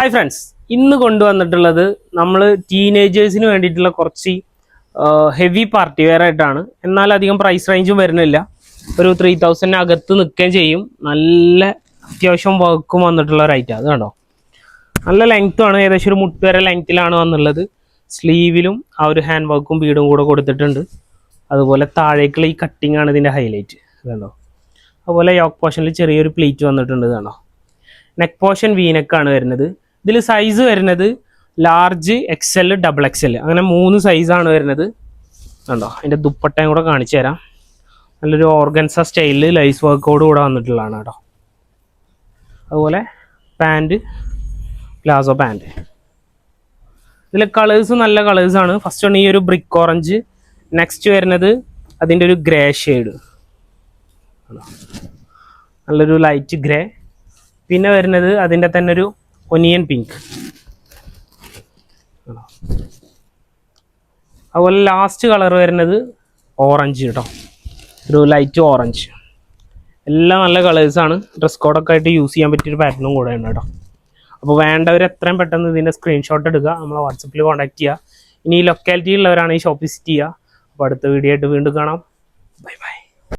Hi friends ഇന്ന് കൊണ്ടുവന്നിട്ടുള്ളത് നമ്മൾ ടീനേജേഴ്സിന് വേണ്ടിയിട്ടുള്ള കുറച്ച് ഹെവി പാർട്ടി വെയർ ആയിട്ടാണ്. എന്നാൽ അധികം പ്രൈസ് റേഞ്ചും വരുന്നില്ല. ഒരു ത്രീ തൗസൻഡിന് അകത്ത് നിൽക്കുകയും ചെയ്യും. നല്ല അത്യാവശ്യം വർക്കും വന്നിട്ടുള്ള ഒരു ഐറ്റം അത് കണ്ടോ നല്ല ലെങ്ത്തും ആണ്. ഏകദേശം ഒരു മുട്ട് വരെ ലെങ്ത്തിലാണ് വന്നുള്ളത് സ്ലീവിലും ആ ഒരു ഹാൻഡ് വർക്കും ബീഡും കൂടെ കൊടുത്തിട്ടുണ്ട്. അതുപോലെ താഴേക്കുള്ള ഈ കട്ടിംഗ് ആണ് ഇതിന്റെ ഹൈലൈറ്റ് കണ്ടോ അതുപോലെ യോക്ക് പോർഷനിൽ ചെറിയൊരു പ്ലേറ്റ് വന്നിട്ടുണ്ട്. കണ്ടോ നെക്ക് പോർഷൻ വീനെക്കാണ് വരുന്നത്. ഇതിൽ സൈസ് വരുന്നത് ലാർജ് എക്സൽ ഡബിൾ എക്സൽ അങ്ങനെ മൂന്ന് സൈസാണ് വരുന്നത്. കണ്ടോ? അതിന്റെ ദുപ്പട്ടയും കൂടെ കാണിച്ചു തരാം. നല്ലൊരു ഓർഗൻസ സ്റ്റൈലിൽ ലൈസ് വർക്കോട് കൂടെ വന്നിട്ടുള്ളതാണ് കേട്ടോ. അതുപോലെ പാന്റ് പ്ലാസോ പാന്റ് ഇതിലെ കളേഴ്സ് നല്ല കളേഴ്സാണ് ഫസ്റ്റ് ആണ് ഈ ഒരു ബ്രിക്ക് ഓറഞ്ച് നെക്സ്റ്റ് വരുന്നത് അതിന്റെ ഒരു ഗ്രേ ഷെയ്ഡ് നല്ലൊരു ലൈറ്റ് ഗ്രേ പിന്നെ വരുന്നത് അതിന്റെ തന്നെ ഒരു ഒനിയൻ പിങ്ക് അതുപോലെ ലാസ്റ്റ് കളർ വരുന്നത് ഓറഞ്ച് കേട്ടോ ഒരു ലൈറ്റ് ഓറഞ്ച് എല്ലാം നല്ല കളേഴ്സാണ് ഡ്രസ് കോഡൊക്കെ ആയിട്ട് യൂസ് ചെയ്യാൻ പറ്റിയൊരു പാറ്റേണും കൂടെ ഉണ്ട് കേട്ടോ. അപ്പോൾ വേണ്ടവർ എത്രയും പെട്ടെന്ന് ഇതിന്റെ സ്ക്രീൻഷോട്ട് എടുക്കുക. നമ്മളെ വാട്സപ്പിൽ കോൺടാക്ട് ചെയ്യുക. ഇനി ഈ ലൊക്കാലിറ്റിയിലുള്ളവരാണ് ഈ വിസിറ്റ് ചെയ്യുക. അപ്പോൾ അടുത്ത വീഡിയോ ആയിട്ട് വീണ്ടും കാണാം.